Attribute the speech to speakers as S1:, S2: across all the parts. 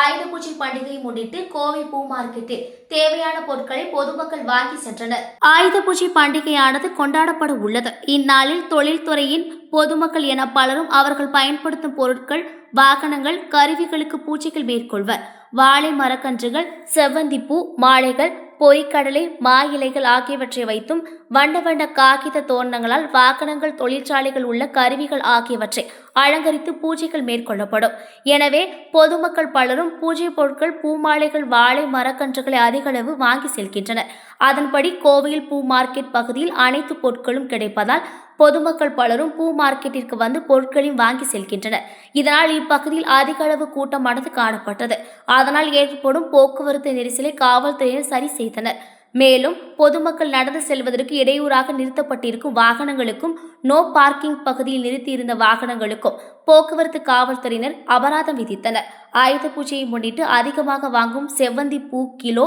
S1: ஆயுத பூஜை பண்டிகையை முன்னிட்டு கோவை பூ மார்க்கெட்டில் தேவையான பொருட்களை பொதுமக்கள் வாங்கி சென்றனர். ஆயுத பூஜை பண்டிகையானது கொண்டாடப்பட உள்ளது. இந்நாளில் தொழில்துறையின் பொதுமக்கள் என பலரும் அவர்கள் பயன்படுத்தும் பொருட்கள் வாகனங்கள் கருவிகளுக்கு பூஜைகள் மேற்கொள்வர். வாழை மரக்கன்றுகள் செவ்வந்தி பூ மாலைகள் பொய்க்கடலை மா இலைகள் ஆகியவற்றை வைத்தும் வண்ண வண்ண காகித தோரணங்களால் வாகனங்கள் தொழிற்சாலைகள் உள்ள கருவிகள் ஆகியவற்றை அலங்கரித்து பூஜைகள் மேற்கொள்ளப்படும். எனவே பொதுமக்கள் பலரும் பூஜை பொருட்கள் பூமாலைகள் வாழை மரக்கன்றுகளை அதிக அளவு வாங்கி செல்கின்றனர். அதன்படி கோவையில் பூ மார்க்கெட் பகுதியில் அனைத்து பொருட்களும் கிடைப்பதால் பொதுமக்கள் பலரும் பூ மார்க்கெட்டிற்கு வந்து பொருட்களையும் வாங்கி செல்கின்றனர். இதனால் இப்பகுதியில் அதிக அளவு கூட்டமானது காணப்பட்டது. அதனால் ஏற்படும் போக்குவரத்து நெரிசலை காவல்துறையினர் சரி செய்தனர். மேலும் பொதுமக்கள் நடந்து செல்வதற்கு இடையூறாக நிறுத்தப்பட்டிருக்கும் வாகனங்களுக்கும் நோ பார்க்கிங் பகுதியில் நிறுத்தியிருந்த வாகனங்களுக்கும் போக்குவரத்து காவல்துறையினர் அபராதம் விதித்தனர். ஆயுத பூஜையை முன்னிட்டு அதிகமாக வாங்கும் செவ்வந்தி பூ கிலோ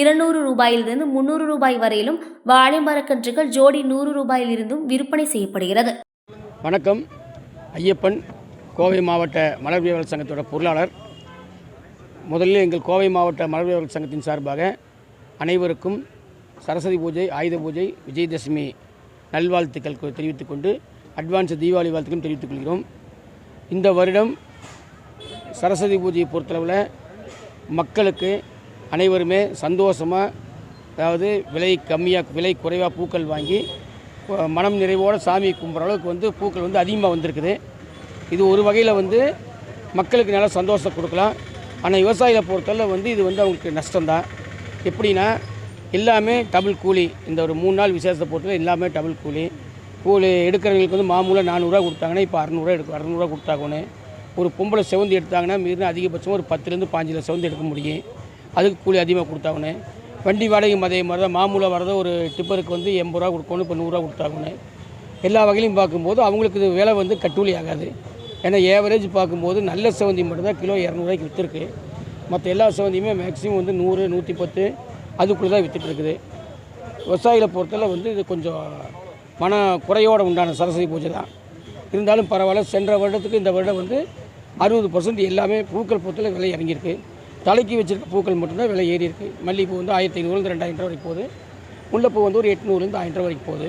S1: இருநூறு ரூபாயிலிருந்து முன்னூறு ரூபாய் வரையிலும் வாழை மரக்கன்றுகள் ஜோடி நூறு ரூபாயிலிருந்தும் விற்பனை செய்யப்படுகிறது.
S2: வணக்கம். ஐயப்பன் கோவை மாவட்ட மலர்வியல் சங்கத்தோட பொருளாளர். முதலில் எங்கள் கோவை மாவட்ட மலர்வியல் சங்கத்தின் சார்பாக அனைவருக்கும் சரஸ்வதி பூஜை ஆயுத பூஜை விஜயதசமி நல்வாழ்த்துக்கள் தெரிவித்துக் கொண்டு அட்வான்ஸ் தீபாவளி வாழ்த்துக்களும் தெரிவித்துக் கொள்கிறோம். இந்த வருடம் சரஸ்வதி பூஜையை பொறுத்தளவில் மக்களுக்கு அனைவருமே சந்தோஷமாக அதாவது விலை கம்மியாக விலை குறைவாக பூக்கள் வாங்கி மனம் நிறைவோடு சாமி கும்பிட்ற அளவுக்கு வந்து பூக்கள் வந்து அதிகமாக வந்திருக்குது. இது ஒரு வகையில் வந்து மக்களுக்கு நல்லா சந்தோஷம் கொடுக்கலாம். ஆனால் விவசாயிகளை பொறுத்தளவு வந்து இது வந்து அவங்களுக்கு நஷ்டம்தான். எப்படின்னா எல்லாமே டபுள் கூலி. இந்த ஒரு மூணு நாள் விசேஷத்தை பொறுத்தவரை எல்லாமே டபுள் கூலி. கூலி எடுக்கிறவங்களுக்கு வந்து மாமூலாக நானூறுரூவா கொடுத்தாங்கன்னா இப்போ அறநூறுவா எடுக்க அறநூறுவா கொடுத்தாகணும். ஒரு பொம்பளை செவந்தி எடுத்தாங்கன்னா மீறினா அதிகபட்சம் ஒரு பத்துலேருந்து பாஞ்சில் செவந்தி எடுக்க முடியும். அதுக்கு கூலி அதிகமாக கொடுத்தாகணும். வண்டி வாடகையும் அதே மாதிரி தான் மாமூலாக வரத ஒரு டிப்பருக்கு வந்து எண்பது ரூபா கொடுக்கணும் இப்போ நூறுரூவா கொடுத்தாகணும். எல்லா வகையிலையும் பார்க்கும்போது அவங்களுக்கு இது விலை வந்து கட்டுப்படி ஆகாது. ஏன்னா ஏவரேஜ் பார்க்கும்போது நல்ல செவந்தி மட்டும்தான் கிலோ இரநூறுவாய்க்கு விற்றுருக்கு மற்ற எல்லா செவந்தியுமே மேக்ஸிமம் வந்து நூறு நூற்றி பத்து. அதுக்குள்ளே தான் வித்துட்டு இருக்குது. விவசாயிகளை பொறுத்தவரை வந்து இது கொஞ்சம் மன குறையோடு உண்டான சரஸ்வதி பூஜை தான். இருந்தாலும் பரவாயில்ல சென்ற வருடத்துக்கு இந்த வருடம் வந்து அறுபது பர்சன்ட் எல்லாமே பூக்கள் பொறுத்தவரை விலை இறங்கியிருக்கு. தலைக்கு வச்சுருக்க பூக்கள் மட்டும்தான் விலை ஏறி இருக்குது மல்லிகைப்பூ வந்து ஆயிரத்தி ஐநூறுலேருந்து ரெண்டாயிரம் ரூபா வரைக்கும் போகுது. முல்லைப்பூ வந்து ஒரு எட்நூறுலேருந்து ஆயிரம் ரூபா வரைக்கும் போகுது.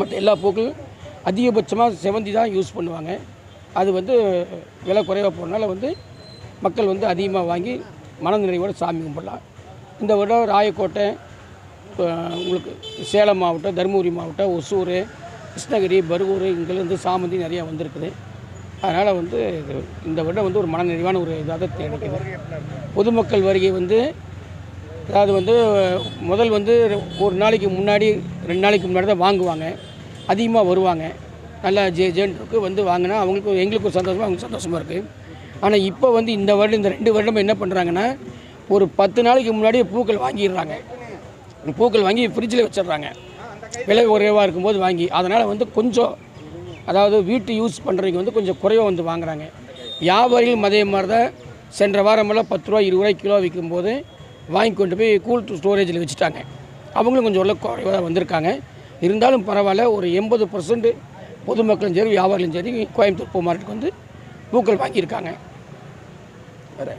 S2: மற்ற எல்லா பூக்களும் அதிகபட்சமாக செவந்தி தான் யூஸ் பண்ணுவாங்க. அது வந்து விலை குறைவாக போகிறனால வந்து மக்கள் வந்து அதிகமாக வாங்கி மனநிறைவோடு சாமி கும்பிடலாம். இந்த வருடம் ராயக்கோட்டை உங்களுக்கு சேலம் மாவட்டம் தருமபுரி மாவட்டம் ஒசூர் கிருஷ்ணகிரி பருகூர் இங்கேருந்து சாமந்தி நிறையா வந்திருக்குது. அதனால் வந்து இந்த வருடம் வந்து ஒரு மனநிறைவான ஒரு இதாக கிடைக்குது பொதுமக்கள் வருகை வந்து அதாவது வந்து முதல் வந்து ஒரு நாளைக்கு முன்னாடி ரெண்டு நாளைக்கு முன்னாடி தான் வாங்குவாங்க. அதிகமாக வருவாங்க. நல்லா ஜே ஜேன்ருக்கு வந்து வாங்கினா அவங்களுக்கு எங்களுக்கு ஒரு சந்தோஷமாக அவங்களுக்கு சந்தோஷமாக இருக்குது ஆனால் இப்போ வந்து இந்த வருடம் இந்த ரெண்டு வருடம் என்ன பண்ணுறாங்கன்னா ஒரு பத்து நாளைக்கு முன்னாடியே பூக்கள் வாங்கிடுறாங்க. பூக்கள் வாங்கி ஃப்ரிட்ஜில் வச்சிடுறாங்க. விலை குறைவாக இருக்கும்போது வாங்கி அதனால் வந்து கொஞ்சம் அதாவது வீட்டு யூஸ் பண்ணுறவங்க வந்து கொஞ்சம் குறைவாக வந்து வாங்குறாங்க. வியாபாரிகளும் அதே மாதிரி தான் சென்ற வாரமெல்லாம் பத்து ரூபா இருபது ரூபாய் கிலோ விற்கும்போது வாங்கி கொண்டு போய் கூல் ஸ்டோரேஜில் வச்சுட்டாங்க. அவங்களும் கொஞ்சம் உள்ள குறைவாக வந்திருக்காங்க. இருந்தாலும் பரவாயில்ல ஒரு எண்பது பர்சன்ட் பொதுமக்களும் சரி வியாபாரிகளும் சரி கோயம்புத்தூர் பூ மார்க்கெட்டுக்கு வந்து பூக்கள் வாங்கியிருக்காங்க. வேறு.